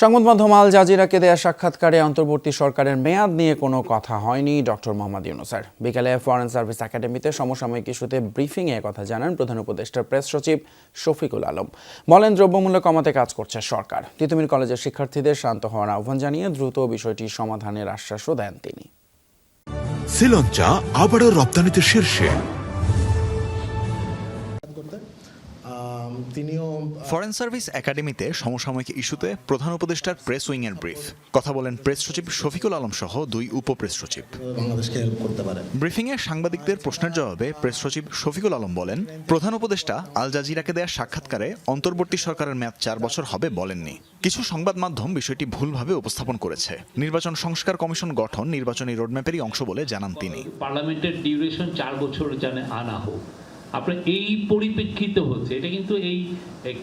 সংবাদ মাধ্যম আল জাজিরাকে দেয়া সাক্ষাৎকারে অন্তর্বর্তী সরকারের মেয়াদ নিয়ে কোনো কথা হয়নি ডক্টর মোহাম্মদ ইউনুসের। বিকালে ফরেন সার্ভিস একাডেমিতে সমসাময়িক ইস্যুতে ব্রিফিংয়ে কথা জানান প্রধান উপদেষ্টার প্রেস সচিব শফিকুল আলম। বলেন, দ্রব্যমূল্য কমাতে কাজ করছে সরকার। তিতুমির কলেজের শিক্ষার্থীদের শান্ত হওয়ার আহ্বান জানিয়ে দ্রুত বিষয়টি সমাধানের আশ্বাসও দেন তিনি। শ্রীলঞ্চা আবারও রপ্তানিতে শীর্ষে। তিনিও ফরেন সার্ভিস একাডেমিতে সমসাময়িক ইস্যুতে প্রধান উপদেষ্টার প্রেস উইং এর ব্রিফ কথা বলেন প্রেস সচিব শফিকুল আলম সহ দুই উপ প্রেস সচিব। বাংলাদেশকে হেল্প করতে পারে। ব্রিফিংয়ে সাংবাদিকদের প্রশ্নের জবাবে প্রেস সচিব শফিকুল আলম বলেন প্রধান উপদেষ্টা আল জাজিরাকে দেয়া সাক্ষাৎকারে অন্তর্বর্তী সরকারের মেয়াদ চার বছর হবে বলেননি। কিছু সংবাদ মাধ্যম বিষয়টি ভুলভাবে উপস্থাপন করেছে। নির্বাচন সংস্কার কমিশন গঠন নির্বাচনী রোডম্যাপেরই অংশ বলে জানান তিনি। পার্লামেন্টের ডিউরেশন চার বছর জানে আনা হোক। আপনার এই পরিপ্রেক্ষিতে হচ্ছে, এটা কিন্তু এই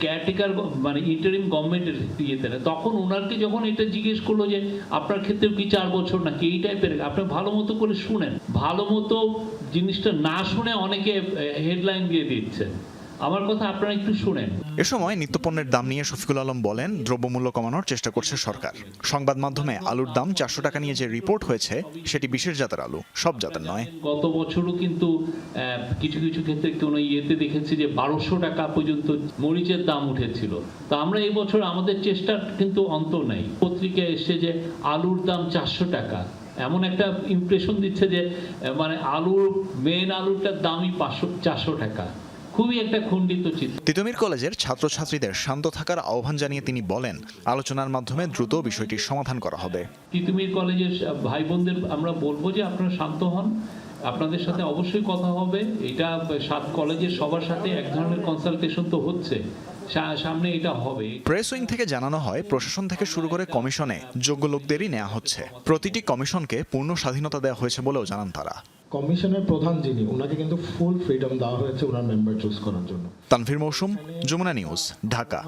কেয়ারটেকার মানে ইন্টারিম গভর্নমেন্টের ইয়েতে না, তখন ওনারকে যখন এটা জিজ্ঞেস করল যে, আপনার ক্ষেত্রেও কি চার বছর নাকি এই টাইপের আপনি ভালো মতো করে শুনেন। ভালো মতো জিনিসটা না শুনে অনেকে হেডলাইন দিয়ে দিচ্ছেন। আমার কথা আপনারা একটু শুনেন। এ সময় নিত্যপণ্যের দাম নিয়ে শফিকুল আলম বলেন দ্রব্যমূল্য কমানোর চেষ্টা করছে সরকার। সংবাদ মাধ্যমে আলুর দাম চারশো টাকা নিয়ে যে রিপোর্ট হয়েছে সেটি বিশেষ জাতের আলু সব জাতের নয়। গত বছরও কিন্তু কিছু কিছু ক্ষেত্রে কোনো ইয়েতে দেখেছি যে বারোশো টাকা পর্যন্ত মরিচের দাম উঠেছিল। তো আমরা এই বছর আমাদের চেষ্টার কিন্তু অন্ত নেই। পত্রিকায় এসছে যে আলুর দাম চারশো টাকা। এমন একটা ইমপ্রেশন দিচ্ছে যে মানে আলুর মেন আলুরটার দামই পাঁচশো চারশো টাকা। খুবই একটা খণ্ডিত চিত্র। তিতুমির কলেজের ছাত্রছাত্রীদের শান্ত থাকার আহ্বান জানিয়ে তিনি বলেন আলোচনার মাধ্যমে দ্রুত বিষয়টির সমাধান করা হবে। তিতুমির কলেজের ভাই বোনদের আমরা বলব যে আপনারা শান্ত হন। আপনাদের সাথে অবশ্যই কথা হবে। এটা সাত কলেজের সবার সাথে এক ধরনের কনসালটেশন তো হচ্ছে। সামনে এটা হবে। প্রেস উইং থেকে জানানো হয় প্রশাসন থেকে শুরু করে কমিশনে যোগ্য লোকদেরই নেওয়া হচ্ছে। প্রতিটি কমিশনকে পূর্ণ স্বাধীনতা দেওয়া হয়েছে বলেও জানান তারা। কমিশনের প্রধান যিনি ওনাকে কিন্তু ফুল ফ্রিডম দেওয়া হয়েছে ওনার মেম্বার চুজ করার জন্য। তানভীর মৌসুম যমুনা নিউজ ঢাকা।